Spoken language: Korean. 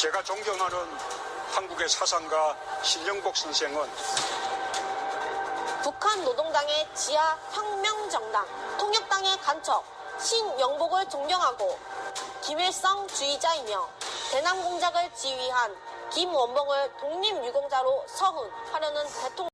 제가 존경하는 한국의 사상가 신영복 선생은 북한 노동당의 지하 혁명정당, 통역당의 간첩, 신영복을 존경하고 김일성 주의자이며 대남 공작을 지휘한 김원봉을 독립유공자로 서훈하려는 대통령